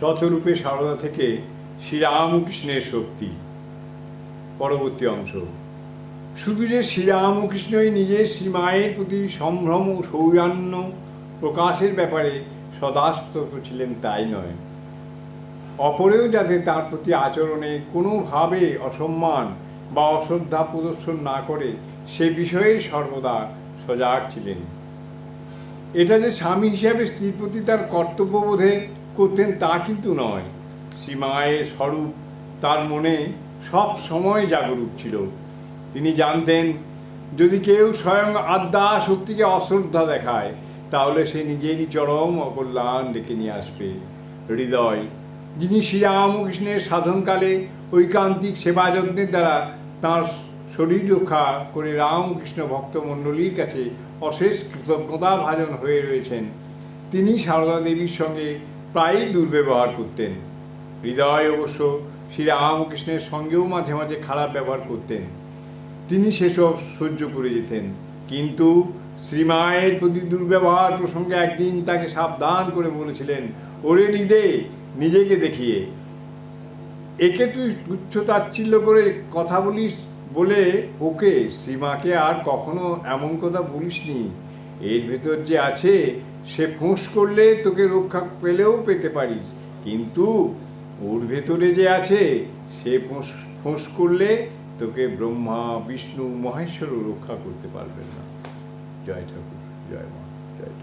শতরূপে সারদা থেকে শ্রীরামকৃষ্ণের শক্তি। পরবর্তী অংশ। শুধু যে শ্রীরামকৃষ্ণই নিজের শ্রীমায়ের প্রতি সম্ভ্রম ও সৌজান্য প্রকাশের ব্যাপারে সদাস্তক ছিলেন তাই নয়। অপরেও যাতে তার প্রতি আচরণে কোনোভাবে অসম্মান বা অশ্রদ্ধা প্রদর্শন না করে, সে বিষয়ে সর্বদা সজাগ ছিলেন। এটা যে স্বামী হিসাবে স্ত্রীর প্রতি তার কর্তব্যবোধে করতেন তা কিন্তু নয়। শ্রীমায়ের স্বরূপ তার মনে সব সময় জাগরুক ছিল। তিনি জানতেন, যদি কেউ স্বয়ং আদ্যা শক্তিকে অশ্রদ্ধা দেখায়, তাহলে সে নিজেরই চরম অকল্যাণ ডেকে নিয়ে আসবে। হৃদয়, যিনি শ্রীরামকৃষ্ণের সাধনকালে ঐকান্তিক সেবা যত্নের দ্বারা তাঁর শরীর রক্ষা করে রামকৃষ্ণ ভক্তমণ্ডলীর কাছে অশেষ কৃতজ্ঞতা ভাজন হয়ে রয়েছেন, তিনি সারদা দেবীর সঙ্গে প্রায়ই দুর্ব্যবহার করতেন। হৃদয় অবশ্য শ্রীরামকৃষ্ণের সঙ্গেও মাঝে মাঝে খারাপ ব্যবহার করতেন। তিনি সেসব সহ্য করে যেতেন। কিন্তু শ্রীমায়ের প্রতি দুর্ব্যবহার প্রসঙ্গে একদিন তাকে সাবধান করে বলেছিলেন, ওরে হৃদে নিজেকে দেখিয়ে। একে তুই তুচ্ছ তাচ্ছিল্য করে কথা বলিস বলে ওকে শ্রীমাকে আর কখনো এমন কথা বলিসনি। এর ভেতর যে আছে, সে ফোঁস করলে তোকে রক্ষা পেলেও পেতে পারিস। কিন্তু ওর ভেতরে যে আছে, সে ফোঁস ফোঁস করলে তোকে ব্রহ্মা, বিষ্ণু, মহেশ্বরও রক্ষা করতে পারবেন না। জয় ঠাকুর, জয় মা